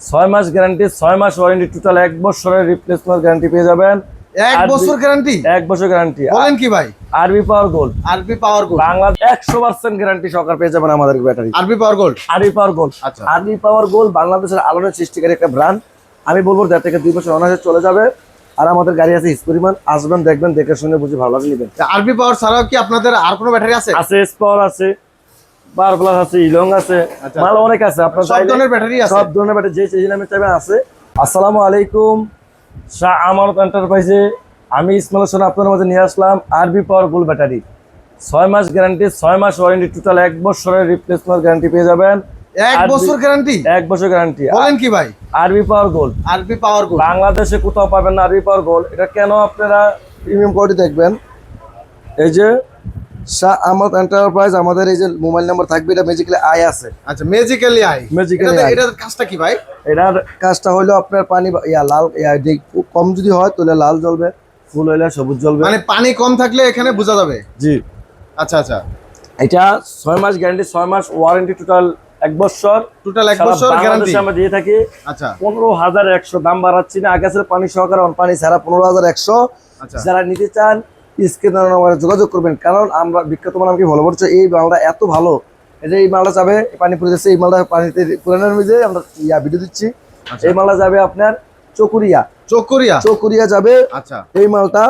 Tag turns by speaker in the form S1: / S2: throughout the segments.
S1: ছয় মাস গ্যারান্টি ছয় মাস warranty total এক বছরের রিপ্লেসমেন্ট গ্যারান্টি পেয়ে যাবেন।
S2: এক বছর গ্যারান্টি
S1: এক বছর গ্যারান্টি
S2: বলেন কি ভাই?
S1: আরবি পাওয়ার গোল্ড
S2: আরবি পাওয়ার গোল্ড
S1: বাংলাদেশ একশো পার্সেন্ট গ্যারান্টি সরকার পেয়ে যাবেন আমাদের ব্যাটারি
S2: আরবি পাওয়ার গোল্ড
S1: আরবি পাওয়ার গোল্ড
S2: আচ্ছা।
S1: আরবি পাওয়ার গোল্ড বাংলাদেশের আলোড়ন সৃষ্টিকারী একটা ব্র্যান্ড আমি বলব দেড় থেকে দুই বছর অনায়াসে চলে যাবে। আর আমাদের গাড়ি আছে হিস পরিমাণ আসবেন দেখবেন দেখে শুনে বুঝে ভালো লাগে নেবেন।
S2: আরবি পাওয়ার ছাড়াও কি আপনাদের আর কোনো ব্যাটারি আছে?
S1: আছে এস পাওয়ার আছে। বার প্লাস আছে ইলং আছে
S2: আচ্ছা।
S1: মাল অনেক আছে আপনার
S2: সব ধরনের ব্যাটারি আছে।
S1: সব ধরনের ব্যাটারি যে চেয়ে নামে চাইবেন আছে। আসসালামু আলাইকুম শাহ আমানত এন্টারপ্রাইজে আমি ইসমাল হোসেন আপনাদের মাঝে নিয়ে আসলাম আরবি পাওয়ার গোল ব্যাটারি ছয় মাস গ্যারান্টি ছয় মাস ওয়ারেন্টি টোটাল এক বছরের রিপ্লেসমেন্ট গ্যারান্টি পেয়ে যাবেন।
S2: এক বছর গ্যারান্টি
S1: এক বছর গ্যারান্টি
S2: বলেন কি ভাই?
S1: আরবি পাওয়ার গোল্ড
S2: আরবি পাওয়ার গোল্ড
S1: বাংলাদেশে কোথাও পাবেন না আরবি পাওয়ার গোল্ড এটা কেন আপনারা প্রিমিয়াম কোয়ালিটি দেখবেন? এই যে শাহ আহমদ এন্টারপ্রাইজ আমাদের এই যে মোবাইল নাম্বার থাকবে এটা ম্যাজিক্যালি আই আছে।
S2: আচ্ছা ম্যাজিক্যালি আই
S1: eye।
S2: এটার কাজটা কি ভাই?
S1: এটার কাজটা হলো আপনার পানি ইয়া লাল ইয়া কম যদি হয় তাহলে লাল জ্বলবে ফুল হইলে সবুজ জ্বলবে।
S2: মানে পানি কম থাকলে এখানে বোঝা যাবে?
S1: জি।
S2: আচ্ছা আচ্ছা।
S1: এটা ছয় মাস গ্যারান্টি ছয় মাস ওয়ারেন্টি টোটাল এক বছর।
S2: টোটাল এক বছর গ্যারান্টি
S1: আমরা দিয়ে থাকি
S2: আচ্ছা।
S1: পনেরো হাজার একশো দাম বাড়াচ্ছি না আগে ছিল পানি সহকারে পানি ছাড়া পনেরো হাজার একশো।
S2: আচ্ছা।
S1: যারা নিতে চান স্ক্রিনে নাম্বারে যোগাযোগ করবেন। কারণ আমরা বিখ্যাত মানে আমাকে ভালো বলছে এই মালটা এত ভালো। এই যে এই মালটা যাবে পানি পড়ে যাচ্ছে এই মালটা পানিতে পুরানোর মধ্যে আমরা ইয়া ভিডিও দিচ্ছি।
S2: আচ্ছা।
S1: এই মালটা যাবে আপনার চকুরিয়া।
S2: চকরিয়া?
S1: চকুরিয়া যাবে।
S2: আচ্ছা।
S1: এই মালটা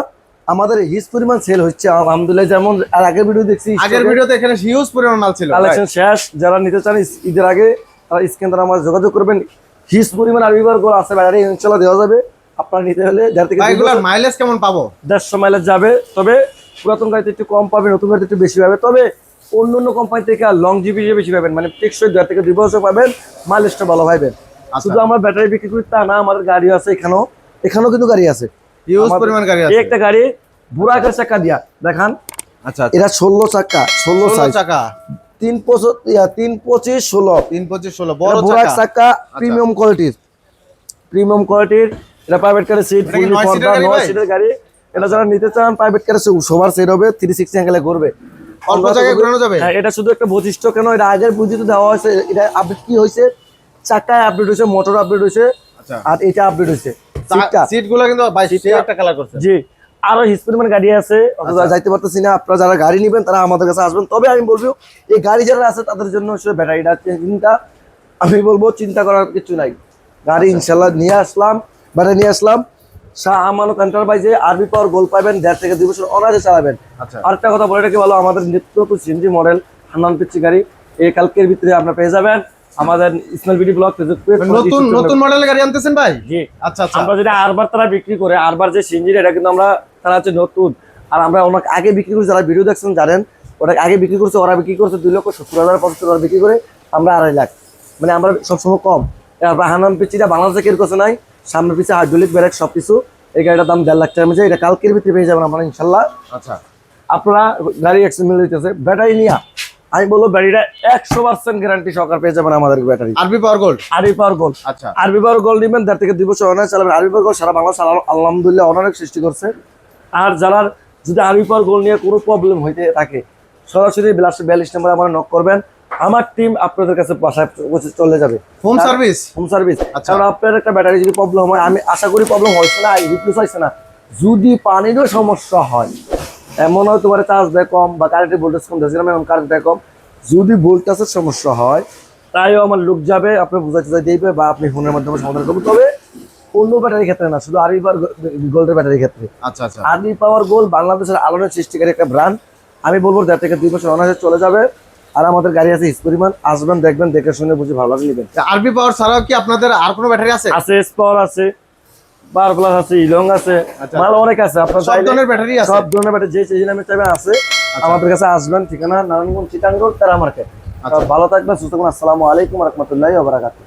S1: আমাদের হিস পরিমাণ সেল হচ্ছে। আলহামদুলিল্লাহ যেমন আর আগের ভিডিও দেখছি
S2: আগের ভিডিওতে এখানে হিউজ পরিমাণ মাল ছিল
S1: কালেকশন শেষ। যারা নিতে চান ঈদের আগে তারা স্ক্রিন দ্বারা আমার যোগাযোগ করবেন। হিস পরিমাণ আর বিবার গোল আছে ব্যাটারি ইনশাল্লাহ দেওয়া যাবে। আপনার নিতে হলে থেকে বছর-
S2: মাইলেজ কেমন পাবো?
S1: দেড়শো মাইলেজ যাবে। তবে পুরাতন গাড়িতে একটু কম পাবে নতুন গাড়িতে একটু বেশি পাবে তবে অন্য অন্য কোম্পানি থেকে আর লং জিবি বেশি পাবেন। মানে টেকসই দেড় থেকে দুই বছর পাবেন মাইলেজটা ভালো পাবেন
S2: আচ্ছা।
S1: শুধু আমরা ব্যাটারি বিক্রি করি তা না আমাদের গাড়ি আছে এখানেও। এখানেও কিন্তু গাড়ি আছে।
S2: পরিমাণ গাড়ি আছে।
S1: একটা গাড়ি বুড়াকের চাকা দিয়া। দেখান।
S2: আচ্ছা আচ্ছা।
S1: এটা ষোলো চাকা ষোলো
S2: চাকা।
S1: তিন পঁচিশ তিন পঁচিশ ষোলো।
S2: তিন পঁচিশ ষোলো। বড় চাকা।
S1: প্রিমিয়াম কোয়ালিটির প্রিমিয়াম কোয়ালিটির এটা প্রাইভেট কারের সিট
S2: এটা কি নয় সিটের গাড়ি
S1: এটা যারা নিতে চান প্রাইভেট কারে সবার সেট হবে থ্রি সিক্সটি অ্যাঙ্গেলে করবে।
S2: অল্প জায়গায় ঘোরানো যাবে?
S1: হ্যাঁ এটা শুধু একটা বৈশিষ্ট্য কেন এটা আগের বুঝিতে দেওয়া হয়েছে এটা আপডেট কি হয়েছে? চাকায় আপডেট হয়েছে মোটর আপডেট হয়েছে
S2: আচ্ছা।
S1: আর এটা আপডেট হয়েছে। সিটটা
S2: সিটগুলো কিন্তু একটা কালার করছে।
S1: জি। আরও হিসপরিমাণ গাড়ি আছে অথচ
S2: আচ্ছা।
S1: যাইতে পারতেছি না আপনারা যারা গাড়ি নেবেন তারা আমাদের কাছে আসবেন। তবে আমি বলব এই গাড়ি যারা আছে তাদের জন্য হচ্ছে ব্যাটারিটা চিন্তা আমি বলব চিন্তা করার কিছু নাই। গাড়ি
S2: আচ্ছা।
S1: ইনশাল্লাহ নিয়ে আসলাম। ব্যাটারি নিয়ে আসলাম। শাহ আমানত এন্টারপ্রাইজে আরবি পাওয়ার গোল পাবেন দেড় থেকে দুই বছর অনায়াসে চালাবেন।
S2: আচ্ছা।
S1: আরেকটা কথা বলে রাখি ভালো আমাদের নিত্য নতুন সিএনজি মডেল হান্নান পিচ্ছি গাড়ি এই কালকের ভিতরে আপনারা পেয়ে যাবেন। আমাদের Ismail BD block Facebook page
S2: নতুন নতুন মডেলের গাড়ি আনতেছেন ভাই?
S1: জি।
S2: আচ্ছা আচ্ছা।
S1: আমরা যেটা আরবার তারা বিক্রি করে আরবার যে সিঞ্জির এটা কিন্তু আমরা তারা হচ্ছে নতুন। আর আমরা অনেক আগে বিক্রি করছি যারা ভিডিও দেখছেন জানেন ওটা আগে বিক্রি করছে ওরা বিক্রি করছে দুই লক্ষ সত্তর হাজার পঁচাত্তর হাজার বিক্রি করে আমরা আড়াই লাখ। মানে আমরা সবসময় কম। হানান পিচিটা বাংলাদেশে কের কাছে নাই। সামনে পিছিয়ে হাইড্রোলিক ব্যারেক সব কিছু এই গাড়িটার দাম দেড় লাখ টাকার মধ্যে। এটা কালকের ভিতরে পেয়ে যাবেন আপনারা ইনশাল্লাহ।
S2: আচ্ছা।
S1: আপনারা গাড়ি এক্সচেঞ্জ মিলে দিতেছে। ব্যাটারি নিয়ে। আমি বলব ব্যাটারিটা একশো পার্সেন্ট গ্যারান্টি সরকার পেয়ে যাবেন আমাদের ব্যাটারি
S2: আরবি পাওয়ার গোল্ড
S1: আরবি পাওয়ার গোল্ড
S2: আচ্ছা।
S1: আরবি পাওয়ার গোল্ড নেবেন তার থেকে দুই বছর অনায় চালাবেন। আরবি পাওয়ার গোল্ড সারা আল- আলহামদুলিল্লাহ অনেক সৃষ্টি করছে। আর যারা যদি আরবি পাওয়ার গোল্ড নিয়ে কোনো প্রবলেম হইতে থাকে সরাসরি বিলাস বিয়াল্লিশ নম্বরে আমার নক করবেন। আমার টিম আপনাদের কাছে বাসায় চলে যাবে।
S2: হোম সার্ভিস
S1: হোম সার্ভিস
S2: আচ্ছা।
S1: কারণ আপনার একটা ব্যাটারি যদি প্রবলেম হয় আমি আশা করি প্রবলেম হয়েছে না রিপ্লেস হয়েছে না। যদি পানিরও সমস্যা হয় এমন হয় তোমার চার্জ দেয় কম বা কারেন্টের ভোল্টেজ কম দেখছিলাম এমন কারেন্ট দেয় কম যদি ভোল্টেজের সমস্যা হয় তাইও আমার লোক যাবে আপনি বুঝাতে চাই দিবে বা আপনি ফোনের মাধ্যমে সমাধান করবেন। তবে অন্য ব্যাটারির ক্ষেত্রে না শুধু আরবি পাওয়ার গোল্ডের ব্যাটারির ক্ষেত্রে।
S2: আচ্ছা আচ্ছা।
S1: আরবি পাওয়ার গোল্ড বাংলাদেশের আলোড়ন সৃষ্টিকারী একটা ব্র্যান্ড আমি বলব দেড় থেকে দুই বছর অনায়াসে চলে যাবে। আর আমাদের গাড়ি আছে পরিমাণ আসবেন দেখবেন দেখে শুনে বুঝে ভালো লাগে নেবেন।
S2: আরবি পাওয়ার ছাড়াও কি আপনাদের আর কোনো ব্যাটারি আছে?
S1: আছে এস পাওয়ার আছে বার প্লাস আছে ইলং আছে
S2: আচ্ছা।
S1: মাল অনেক আছে আপনার
S2: সব ধরনের ব্যাটারি আছে?
S1: সব ধরনের ব্যাটারি যে যে নামে চাইবেন আছে। আমাদের কাছে আসবেন ঠিকানা নারায়ণগঞ্জ চিটাঙ্গ তারা মার্কেট।
S2: আচ্ছা।
S1: ভালো থাকবেন সুস্থ থাকবেন। আসসালামু আলাইকুম রহমতুল্লাহ বারাকাতুহ।